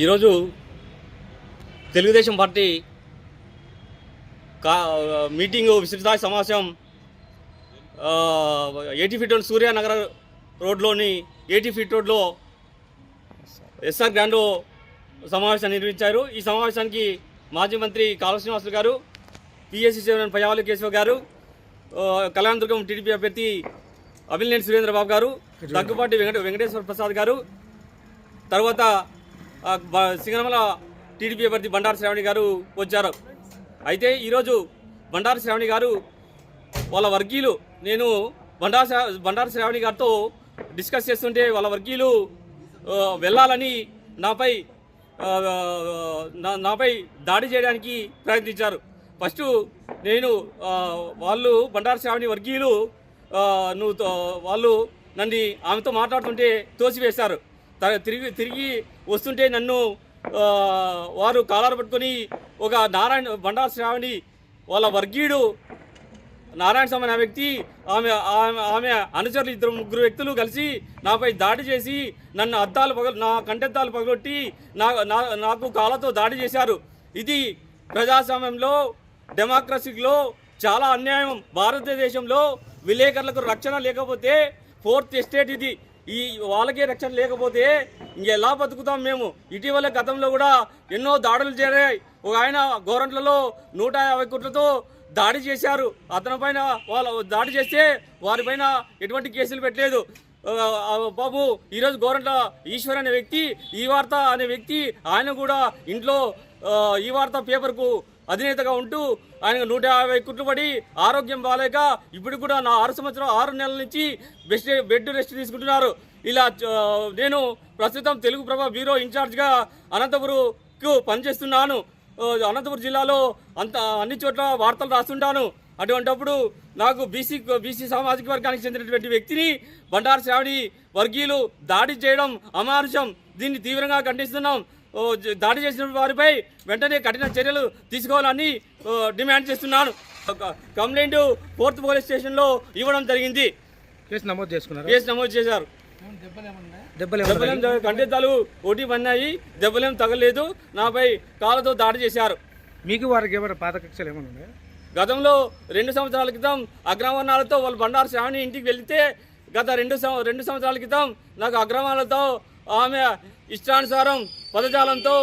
ఈరోజు తెలుగుదేశం పార్టీ కా మీటింగు విస్తృత సమావేశం ఎయిటీ ఫీట్ రోడ్ సూర్యనగర్ రోడ్లోని ఎయిటీ ఫీట్ రోడ్లో ఎస్ఆర్ గ్రాండో సమావేశాన్ని నిర్వహించారు. ఈ సమావేశానికి మాజీ మంత్రి కాళ శ్రీనివాసులు గారు పిఎస్సి చైర్మన్ పయ్యావలి కేశవ గారు కళ్యాణదుర్గం టీడీపీ అభ్యర్థి అభిలినేని సురేంద్ర బాబు గారు దగ్గుపాటి వెంకట వెంకటేశ్వర ప్రసాద్ గారు తర్వాత సింగనమల టీడీపీ అభ్యర్థి బండారు శ్రావణి గారు వచ్చారు. అయితే ఈరోజు బండారు శ్రావణి గారు వాళ్ళ వర్గీయులు నేను బండారు బండారు శ్రావణి గారితో డిస్కస్ చేస్తుంటే వాళ్ళ వర్గీయులు వెళ్ళాలని నాపై నా- నాపై దాడి చేయడానికి ప్రయత్నించారు. ఫస్ట్ నేను వాళ్ళు బండారు శ్రావణి వర్గీయులు నువ్వు తో- వాళ్ళు నన్ను ఆమెతో మాట్లాడుతుంటే తోసివేశారు. తిరిగి తిరిగి వస్తుంటే నన్ను వారు కాలాలు పట్టుకొని ఒక నారాయణ బండారు శ్రావణి వాళ్ళ వర్గీయుడు నారాయణ స్వామి అనే వ్యక్తి ఆమె ఆమె ఆమె అనుచరులు ఇద్దరు ముగ్గురు వ్యక్తులు కలిసి నాపై దాడి చేసి నన్ను అద్దాలు పగ నా కంటెద్దాలు పగలొట్టి నా నా- నాకు కాళ్ళతో దాడి చేశారు. ఇది ప్రజాస్వామ్యంలో డెమోక్రసీలో చాలా అన్యాయం. భారతదేశంలో విలేకరులకు రక్షణ లేకపోతే ఫోర్త్ ఎస్టేట్ ఇది. ఈ వాళ్ళకే రక్షణ లేకపోతే ఇంకెలా బతుకుతాం మేము? ఇటీవల గతంలో కూడా ఎన్నో దాడులు జరిగాయి. ఒక ఆయన గోరంట్లలో నూట యాభై కోట్లతో దాడి చేశారు. అతని పైన వాళ్ళ దాడి చేస్తే వారిపైన ఎటువంటి కేసులు పెట్టలేదు. బాబు ఈరోజు గోరంట్ల ఈశ్వర్ అనే వ్యక్తి ఈ వార్త అనే వ్యక్తి ఆయన కూడా ఇంట్లో ఈ వార్త పేపర్కు అధినేతగా ఉంటూ ఆయన నూట యాభై కుట్టుబడి ఆరోగ్యం బాగాలేక ఇప్పుడు కూడా నా ఆరు సంవత్సరం ఆరు నెలల నుంచి బెస్ట్ బెడ్ రెస్ట్ తీసుకుంటున్నారు. ఇలా నేను ప్రస్తుతం తెలుగు ప్రభ బ్యూరో ఇన్ఛార్జ్గా అనంతపురంకు పనిచేస్తున్నాను. అనంతపురం జిల్లాలో అంత అన్ని చోట్ల వార్తలు రాస్తుంటాను. అటువంటప్పుడు నాకు బీసీ బీసీ సామాజిక వర్గానికి చెందినటువంటి వ్యక్తిని బండారు శ్రావణి వర్గీయులు దాడి చేయడం అమానుషం. దీన్ని తీవ్రంగా ఖండిస్తున్నాం. దాడి చేసిన వారిపై వెంటనే కఠిన చర్యలు తీసుకోవాలని డిమాండ్ చేస్తున్నాను ఒక కంప్లైంట్ ఫోర్త్ పోలీస్ స్టేషన్లో ఇవ్వడం జరిగింది. కేసు నమోదు చేసుకున్నారు? కేసు నమోదు చేశారు. దెబ్బలు కంటెద్దాలు ఓటీ పన్నాయి దెబ్బలేం తగలేదు. నాపై కాళ్ళతో దాడి చేశారు. మీకు వారికి ఏమైనా పాత కక్షలు ఏమైనా ఉన్నాయా? గతంలో రెండు సంవత్సరాల క్రితం అగ్రవర్ణాలతో వాళ్ళు బండారు శ్రావణి ఇంటికి వెళితే గత రెండు రెండు సంవత్సరాల క్రితం నాకు అగ్రవర్ణాలతో ఆమె ఇష్టానుసారం పదజాలంతో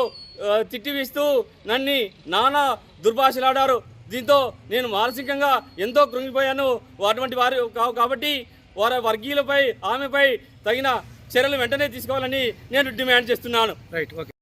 తిట్టివిస్తూ నన్ను నానా దుర్భాషలాడారు. దీంతో నేను మానసికంగా ఎంతో కృంగిపోయాను. అటువంటి వారు కాబట్టి వారి వర్గీయులపై ఆమెపై తగిన చర్యలు వెంటనే తీసుకోవాలని నేను డిమాండ్ చేస్తున్నాను. Right okay.